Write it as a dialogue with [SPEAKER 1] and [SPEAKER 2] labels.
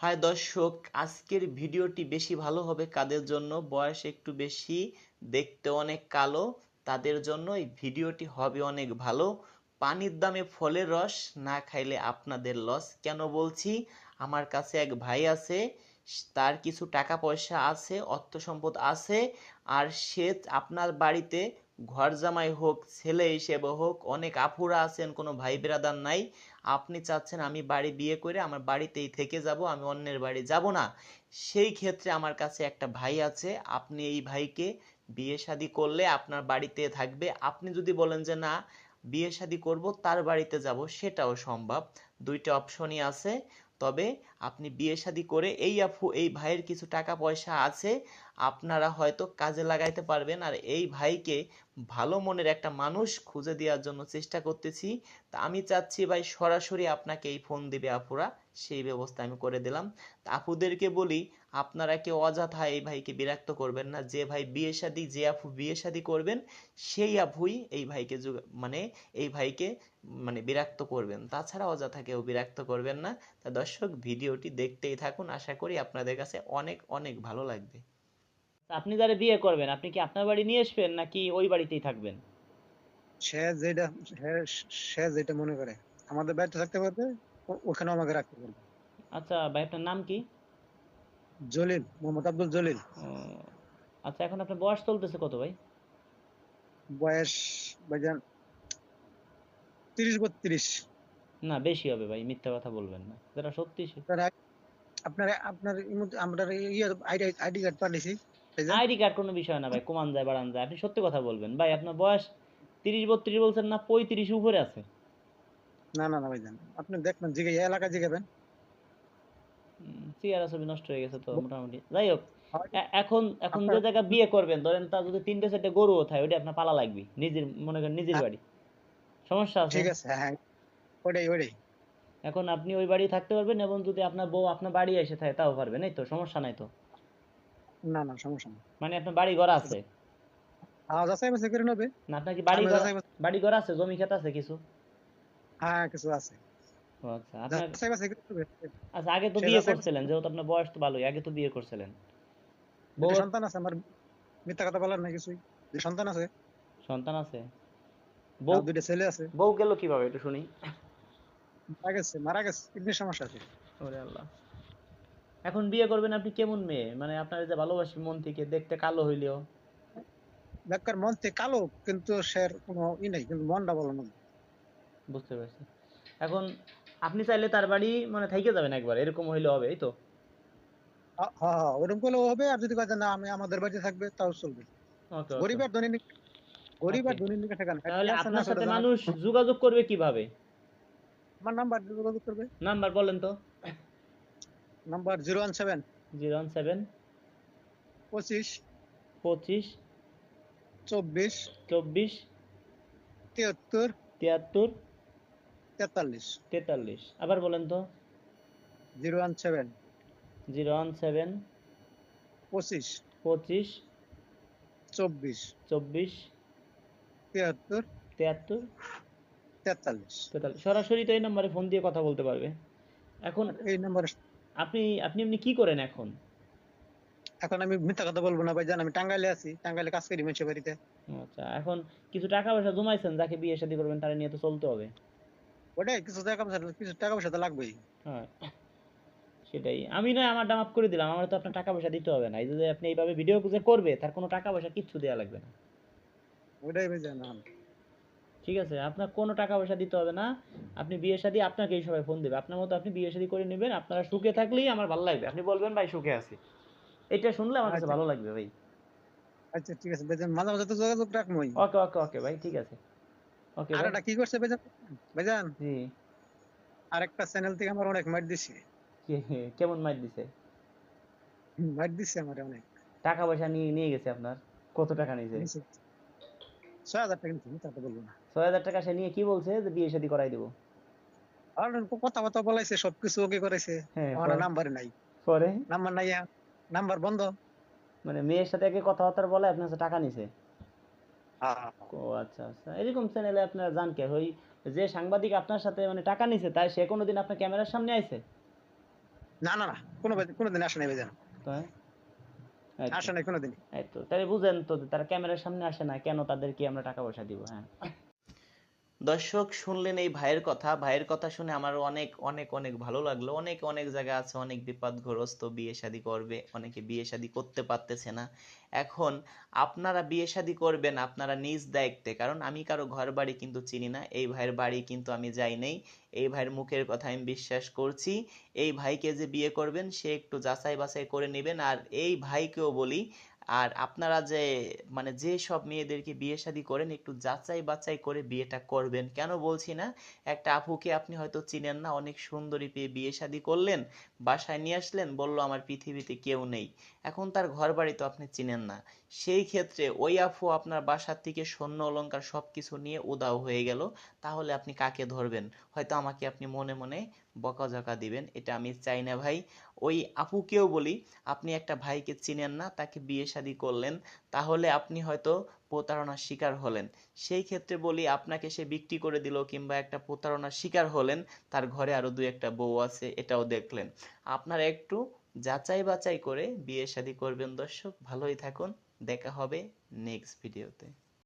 [SPEAKER 1] High দর্শক, আজকের ভিডিওটি বেশি ভালো হবে কাদের জন্য? বয়স একটু বেশি, দেখতে অনেক কালো, তাদের জন্য এই ভিডিওটি হবে অনেক ভালো। পানির দামে ফলের রস, না খাইলে আপনাদের লস। কেন বলছি? আমার কাছে এক ভাই আছে, তার কিছু টাকা পয়সা আছে, অর্থ সম্পদ আছে, আর সে আপনার বাড়িতে ঘর জামাই হোক, ছেলে হিসেবে হোক, অনেক আপুরা আছেন, কোনো ভাই বেরাদার নাই। আপনি চাচ্ছেন আমি বাড়ি বিয়ে করে আমার বাড়িতেই থেকে যাব, আমি অন্যের বাড়ি যাব না। সেই ক্ষেত্রে আমার কাছে একটা ভাই আছে, আপনি এই ভাইকে বিয়ে শাদি করলে আপনার বাড়িতে থাকবে। আপনি যদি বলেন যে না, বিয়ে শাদি করব, তার বাড়িতে যাব, সেটাও সম্ভব। দুইটা অপশনই আছে। তবে আপনি বিয়ে শাদি করে এই আপু, এই ভাইয়ের কিছু টাকা পয়সা আছে, আপনারা হয়তো কাজে লাগাইতে পারবেন। আর এই ভাইকে ভালো মনের একটা মানুষ খুঁজে দেওয়ার জন্য চেষ্টা করতেছি। তা আমি চাচ্ছি ভাই সরাসরি আপনাকে এই ফোন দিবে আপুরা। সেই ব্যবস্থা আমি করে দিলাম। তা আপুদেরকে বলি আপনারা কেউ অযথা এই ভাইকে বিরক্ত করবেন না। যে ভাই বিয়ে শাদি যে আপু বিয়ে শাদি করবেন সেই আপুই এই ভাইকে মানে এই ভাইকে মানে বিরক্ত করবেন। তাছাড়া অযথা কেউ বিরক্ত করবেন না। তা দর্শক ভিডিওটি দেখতেই থাকুন। আশা করি আপনাদের কাছে অনেক অনেক ভালো লাগবে।
[SPEAKER 2] আপনি যারা বিয়ে করবেন আপনি কি আপনার বাড়ি নিয়ে আসবেন নাকি ওই বাড়িতেই থাকবেন?
[SPEAKER 3] সে যেটা সে- সে যেটা মনে করে। আমাদের বাড়িতে থাকতে পারবে? ওখানেও আমাকে রাখতে পারবে।
[SPEAKER 2] আচ্ছা ভাই আপনার নাম কি?
[SPEAKER 3] জলিল মোহাম্মদ আব্দুল জলিল।
[SPEAKER 2] আচ্ছা এখন আপনার বয়স চলতেছে কত ভাই?
[SPEAKER 3] বয়স ভাইজান তিরিশ বত্রিশ
[SPEAKER 2] না বেশি হবে ভাই মিথ্যা কথা বলবেন না। যেটা সত্যি
[SPEAKER 3] আপনার আপনার আমরা ইয়ে আইডি কার্ড পাঠিয়েছি
[SPEAKER 2] আইডি কার্ড কোনো বিষয় না ভাই কমান যায় বাড়ান যায়। আপনি সত্যি কথা বলবেন। ভাই আপনার বয়স তিরিশ বত্রিশ বলছেন না পঁয়ত্রিশ উপরে আছে।
[SPEAKER 3] না না না ভাইজান। আপনি দেখবেন জিগে এলাকা জিগাবেন।
[SPEAKER 2] চেহারা ছবি নষ্ট হয়ে গেছে তো মোটামুটি। যাই হোক এখন এখন যে জায়গা বিয়ে করবেন ধরেন তার যদি তিনটে চারটে গরুও থাকে ওটা আপনার পালা লাগবে। নিজের মনে করেন নিজের
[SPEAKER 3] হ্যাঁ।
[SPEAKER 2] বাড়ি। সমস্যা আছে?
[SPEAKER 3] ঠিক আছে হ্যাঁ হ্যাঁ। ওটাই ওটাই
[SPEAKER 2] এখন আপনি ওই বাড়ি থাকতে পারবেন এবং যদি আপনার বউ আপনার বাড়ি এসে থাকে তাও পারবেন এই তো? সমস্যা নাই তো?
[SPEAKER 3] না না সমস্যা নেই।
[SPEAKER 2] মানে আপনার বাড়ি ঘর আছে?
[SPEAKER 3] আওয়াজ যাচাই বাছাই করে নেবে।
[SPEAKER 2] না আপনার কি বাড়ি বাড়ি ঘর আছে? জমি ক্ষেত আছে কিছু?
[SPEAKER 3] হ্যাঁ কিছু আছে।
[SPEAKER 2] ও আচ্ছা আচ্ছা আগে তো বিয়ে করছিলেন যেহেতু আপনার বয়স তো ভালোই আগে তো বিয়ে করছিলেন। বউ
[SPEAKER 3] সন্তান আছে আমার মিথ্যা কথা বলার না কিছুই। সন্তান আছে।
[SPEAKER 2] সন্তান আছে? বউ
[SPEAKER 3] দুইটা ছেলে আছে।
[SPEAKER 2] বউ গেল কীভাবে একটু শুনি।
[SPEAKER 3] মারা গেছে মারা গেছে কিডনির সমস্যা আছে।
[SPEAKER 2] ওরে আল্লাহ। এখন বিয়ে করবেন আপনি কেমন মেয়ে? মানে আপনার যে ভালোবাসি মন থেকে দেখতে কালো হইলেও।
[SPEAKER 3] বেকার মন থেকে কালো কিন্তু সে কোনো ই নাই কিন্তু মনটা ভালো না
[SPEAKER 2] বুঝতে পারছি। এখন আপনি চাইলে তার বাড়ি মানে থাইকে যাবেন একবার এরকম হইলে হবে এই তো
[SPEAKER 3] হ্যাঁ হ্যাঁ ওরকম করলেও হবে আর যদি কথা না আমি আমাদের বাড়িতে থাকবে তাও চলবে।
[SPEAKER 2] ওকে
[SPEAKER 3] গরিব আর ধনী গরিব আর. ধনীর দিকে ঠেকান
[SPEAKER 2] তাহলে আপনার সাথে মানুষ যোগাযোগ করবে কীভাবে?
[SPEAKER 3] আমার নাম্বার যোগাযোগ করবে।
[SPEAKER 2] নাম্বার বলেন তো।
[SPEAKER 3] Number zero one seven.
[SPEAKER 2] Zero one seven.
[SPEAKER 3] পঁচিশ।
[SPEAKER 2] পঁচিশ।
[SPEAKER 3] চব্বিশ।
[SPEAKER 2] চব্বিশ।
[SPEAKER 3] তিয়াত্তর।
[SPEAKER 2] তিয়াত্তর।
[SPEAKER 3] তেতাল্লিশ।
[SPEAKER 2] তেতাল্লিশ। আবার বলেন তো।
[SPEAKER 3] Zero one seven.
[SPEAKER 2] Zero one seven.
[SPEAKER 3] পঁচিশ।
[SPEAKER 2] পঁচিশ।
[SPEAKER 3] চব্বিশ।
[SPEAKER 2] চব্বিশ।
[SPEAKER 3] তিয়াত্তর।
[SPEAKER 2] তিয়াত্তর।
[SPEAKER 3] তেতাল্লিশ।
[SPEAKER 2] তেতাল্লিশ। সরাসরি তো এই নম্বরে ফোন দিয়ে কথা বলতে পারবে। এখন
[SPEAKER 3] এই নাম্বারে
[SPEAKER 2] আপনি আপনি এমনি কি করেন এখন?
[SPEAKER 3] এখন আমি মিথ্যা কথা বলব না ভাই জান আমি টাঙ্গাইলে আছি। টাঙ্গাইলে কাজ করি মানুষের বাড়িতে
[SPEAKER 2] আচ্ছা এখন কিছু টাকা পয়সা জমাইছেন যাকে বিয়ে শাদী করবেন তারা নিয়ে তো চলতে হবে।
[SPEAKER 3] ওটাই কিছু টাকা পয়সা কিছু টাকা পয়সা তো লাগবেই।
[SPEAKER 2] হ্যাঁ সেটাই। আমি নয় আমার দাম আপ করে দিলাম আমার তো আপনার টাকা পয়সা দিতে হবে না। এই যে আপনি এইভাবে ভিডিও যে করবে তার কোনো টাকা পয়সা কিচ্ছু দেওয়া লাগবে না।
[SPEAKER 3] ওটাই ভাই জান
[SPEAKER 2] ঠিক আছে আপনার কোনো টাকা পয়সা দিতে হবে না। আপনি বিয়ে শাদী আপনাকেই সবাই ফোন দেবে। আপনার মতো আপনি বিয়ে শাদী করে নেবেন আপনারা সুখে থাকলেই আমার ভালো লাগবে। আপনি বলবেন ভাই সুখে আছি। এটা শুনলে আমার কাছে
[SPEAKER 3] আচ্ছা।
[SPEAKER 2] ভালো লাগবে ভাই।
[SPEAKER 3] আচ্ছা ঠিক আছে মাঝে মাঝে তো যোগাযোগ রাখবোই।
[SPEAKER 2] ওকে ওকে ওকে ভাই ঠিক আছে। ওকে
[SPEAKER 3] আর এটা কি করছে ভাইজান? ভাইজান?
[SPEAKER 2] জি।
[SPEAKER 3] আরেকটা চ্যানেল থেকে আমার অনেক মাইট দিছে।
[SPEAKER 2] কে- কেমন মাইট দিছে?
[SPEAKER 3] মাইট দিছে আমার অনেক।
[SPEAKER 2] টাকা পয়সা নিয়ে নিয়ে গেছে আপনার? কত টাকা নিয়েছে।
[SPEAKER 3] ছয় হাজার টাকা মিথ্যা কথা বলব না।
[SPEAKER 2] ছয় হাজার টাকা সে নিয়ে কি বলছে যে বিয়ে শাদী করাই দেবো?
[SPEAKER 3] আর কথা কথা বলাইছে সবকিছু ওকে করেছে
[SPEAKER 2] হ্যাঁ
[SPEAKER 3] আমার নাম্বার নাই।
[SPEAKER 2] পরে?
[SPEAKER 3] নাম্বার নাই নাম্বার বন্ধ।
[SPEAKER 2] মানে মেয়ের সাথে একে কথাবার্তা বলে আপনার টাকা নিছে?
[SPEAKER 3] হ্যাঁ
[SPEAKER 2] ও আচ্ছা আচ্ছা। এরকম চ্যানেলে আপনারা জান কে? ওই যে সাংবাদিক আপনার সাথে মানে টাকা নিছে তাই সে কোনোদিন আপনার ক্যামেরার সামনে আইছে?
[SPEAKER 3] না না না। কোনো কোনোদিন আসে নাই ভাইজান।
[SPEAKER 2] তাই?
[SPEAKER 3] আসে নাই কোনোদিন।
[SPEAKER 2] এই তো তাহলে বুঝেন তো তারা ক্যামেরার সামনে আসে না কেন তাদেরকে আমরা টাকা পয়সা দিব হ্যাঁ?
[SPEAKER 1] দর্শক শুনলেন এই ভাইয়ের কথা। ভাইয়ের কথা শুনে আমার অনেক অনেক অনেক ভালো লাগল। অনেক অনেক জায়গা আছে, অনেক বিপদগ্রস্ত বিয়ে শাদী করবে। অনেকে বিয়ে শাদী করতে পারতেছে না। এখন আপনারা বিয়ে শাদী করবেন আপনারা নিজ দায়িত্বে। কারণ আমি কারও ঘর বাড়ি কিন্তু চিনি না, এই ভাইয়ের বাড়ি কিন্তু আমি যাই নাই। এই ভাইয়ের মুখের কথা আমি বিশ্বাস করছি। এই ভাইকে যে বিয়ে করবেন, সে একটু যাচাই বাছাই করে নেবেন। আর এই ভাইকেও বলি আর আপনারা যে মানে যে সব মেয়েদেরকে বিয়ে শাদী করেন, একটু যাচাই বাছাই করে বিয়েটা করবেন। কেন বলছি না? একটা আপুকে আপনি হয়তো চিনেন না, অনেক সুন্দরী পেয়ে বিয়ে শাদী করলেন, বাসায় নিয়ে আসলেন, বলল, আমার পৃথিবীতে কেউ নেই। এখন তার ঘর বাড়ি তো আপনি চিনেন না। সেই ক্ষেত্রে ওই আপু আপনার বাসার থেকে স্বর্ণ অলংকার সবকিছু নিয়ে উদাও হয়ে গেল। তাহলে আপনি কাকে ধরবেন? হয়তো আমাকে আপনি মনে মনে বকাঝকা দিবেন, এটা আমি চাই না ভাই। ওই আপুকেও বলি, আপনি একটা ভাইকে চিনেন না, তাকে বিয়ে শাদী করলেন, তাহলে আপনি হয়তো প্রতারণার শিকার হলেন। সেই ক্ষেত্রে বলি, আপনাকে সে বিক্রি করে দিল কিংবা একটা প্রতারণার শিকার হলেন, তার ঘরে আরও দুই একটা বউ আছে, এটাও দেখলেন। আপনারা একটু যাচাই বাছাই করে বিয়ে শাদী করবেন দর্শক, ভালোই থাকুন, দেখা হবে নেক্সট ভিডিওতে